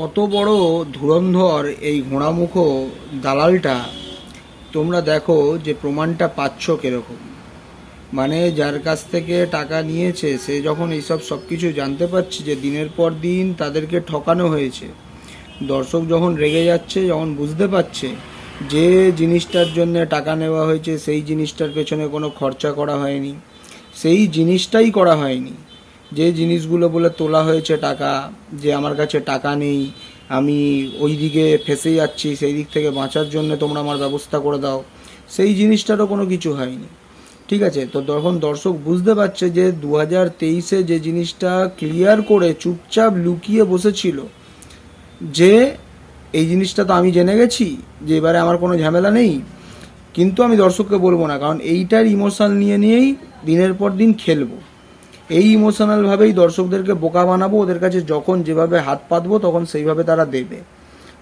কত বড় ধুরন্ধর এই ঘোড়ামুখ দালালটা? তোমরা দেখো যে প্রমাণটা পাচ্ছ কীরকম। মানে যার কাছ থেকে টাকা নিয়েছে, সে যখন এইসব সব কিছু জানতে পারছে যে দিনের পর দিন তাদেরকে ঠকানো হয়েছে, দর্শক যখন রেগে যাচ্ছে, যখন বুঝতে পারছে যে জিনিসটার জন্য টাকা নেওয়া হয়েছে, সেই জিনিসটার পেছনে কোনো খরচা করা হয়নি, সেই জিনিসটাই করা হয়নি যে জিনিসগুলো বলে তোলা হয়েছে টাকা, যে আমার কাছে টাকা নেই, আমি ওই দিকে ফেসে যাচ্ছি, সেই দিক থেকে বাঁচার জন্য তোমরা আমার ব্যবস্থা করে দাও, সেই জিনিসটারও কোনো কিছু হয়নি। ঠিক আছে? তো তখন দর্শক বুঝতে পারছে যে দু হাজার তেইশে যে জিনিসটা ক্লিয়ার করে চুপচাপ লুকিয়ে বসেছিল, যে এই জিনিসটা তো আমি জেনে গেছি, যে এবারে আমার কোনো ঝামেলা নেই, কিন্তু আমি দর্শককে বলব না, কারণ এইটার ইমোশন নিয়ে নিয়েই দিনের পর দিন খেলব। এই ইমোশনালভাবেই দর্শকদেরকে বোকা বানাবো, ওদের কাছে যখন যেভাবে হাত পাতবো, তখন সেইভাবে তারা দেবে।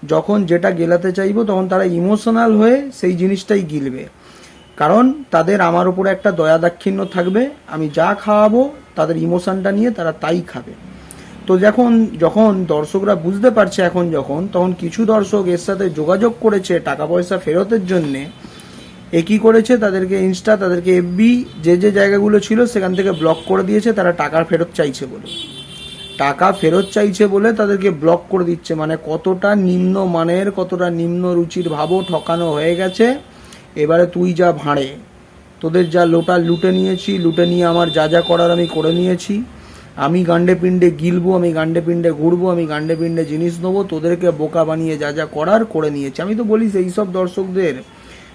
যখন যেটা গেলাতে চাইব, তখন তারা ইমোশনাল হয়ে সেই জিনিসটাই গিলবে। কারণ তাদের আমার উপরে একটা দয়া দাক্ষিণ্য থাকবে, আমি যা খাওয়াবো, তাদের ইমোশনটা নিয়ে তারা তাই খাবে। তো যখন যখন দর্শকরা বুঝতে পারছে এখন যখন, তখন কিছু দর্শক এর সাথে যোগাযোগ করেছে টাকা পয়সা ফেরতের জন্যে এ কী করেছে? তাদেরকে ইনস্টা তাদেরকে এফবি যে যে জায়গাগুলো ছিল সেখান থেকে ব্লক করে দিয়েছে, তারা টাকা ফেরত চাইছে বলে। টাকা ফেরত চাইছে বলে তাদেরকে ব্লক করে দিচ্ছে মানে কতটা নিম্ন মানের, কতটা নিম্ন রুচির ভাবও ঠকানো হয়ে গেছে। এবারে তুই যা ভাঁড়ে, তোদের যা লোটা লুটে নিয়েছি, লুটে নিয়ে আমার যা যা করার আমি করে নিয়েছি। আমি গান্ডে পিণ্ডে গিলবো, আমি গান্ডে পিণ্ডে ঘুরবো, আমি গান্ডে পিণ্ডে জিনিস নেব, তোদেরকে বোকা বানিয়ে যা যা করার করে নিয়েছি। আমি তো বলি সেই সব দর্শকদের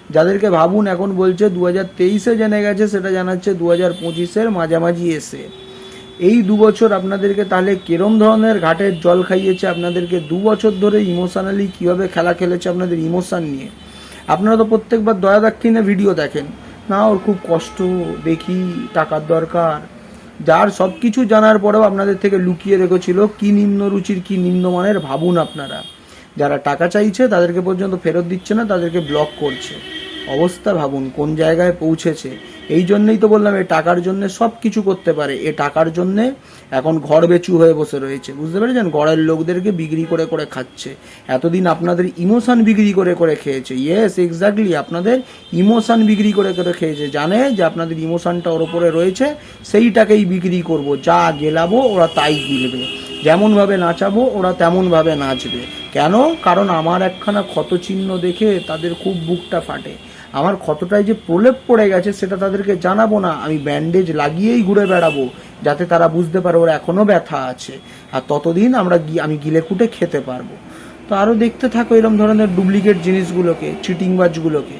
যাদেরকে ভাবুন এখন বলছে দু হাজার তেইশে জেনে গেছে, সেটা জানাচ্ছে দু হাজার পঁচিশের মাঝামাঝি এসে। এই দু বছর আপনাদেরকে তাহলে কিরম ধরনের ঘাটের জল খাইয়েছে? আপনাদেরকে দু বছর ধরে ইমোশনালি কীভাবে খেলা খেলেছে আপনাদের ইমোশন নিয়ে? আপনারা তো প্রত্যেকবার দয়া দাক্ষিণে ভিডিও দেখেন। না, ওর খুব কষ্ট, দেখি টাকার দরকার। যার সব কিছু জানার পরেও আপনাদের থেকে লুকিয়ে রেখেছিল কি নিম্ন রুচির কি নিম্নমানের ভাবুন আপনারা। যারা টাকা চাইছে তাদেরকে পর্যন্ত ফেরত দিচ্ছে না, তাদেরকে ব্লক করছে। অবস্থা ভাবুন, কোন জায়গায় পৌঁছেছে? এই জন্যই তো বললাম, এই টাকার জন্য সব কিছু করতে পারে। এ টাকার জন্য এখন ঘর বেচু হয়ে বসে রয়েছে। বুঝতে পেরেছেন? ঘরের লোকদেরকে বিক্রি করে করে খাচ্ছে। এতদিন আপনাদের ইমোশন বিক্রি করে করে খেয়েছে। ইয়েস এক্স্যাক্টলি আপনাদের ইমোশন বিক্রি করে করে খেয়েছে। জানে যে আপনাদের ইমোশনটা ওর ওপরে রয়েছে, সেইটাকেই বিক্রি করব। যা গেলাবো, ওরা তাই গিলবে। যেমনভাবে নাচাবো, ওরা তেমনভাবে নাচবে। কেন? কারণ আমার একখানা ক্ষত চিহ্ন দেখে তাদের খুব বুকটা ফাটে। আমার ক্ষতটায় যে প্রলেপ পড়ে গেছে সেটা তাদেরকে জানাব না। আমি ব্যান্ডেজ লাগিয়েই ঘুরে বেড়াবো, যাতে তারা বুঝতে পারে ওর এখনও ব্যথা আছে। আর ততদিন আমরা আমি গিলে কুটে খেতে পারব। তো আরও দেখতে থাকো এরকম ধরনের ডুপ্লিকেট জিনিসগুলোকে চিটিংবাজগুলোকে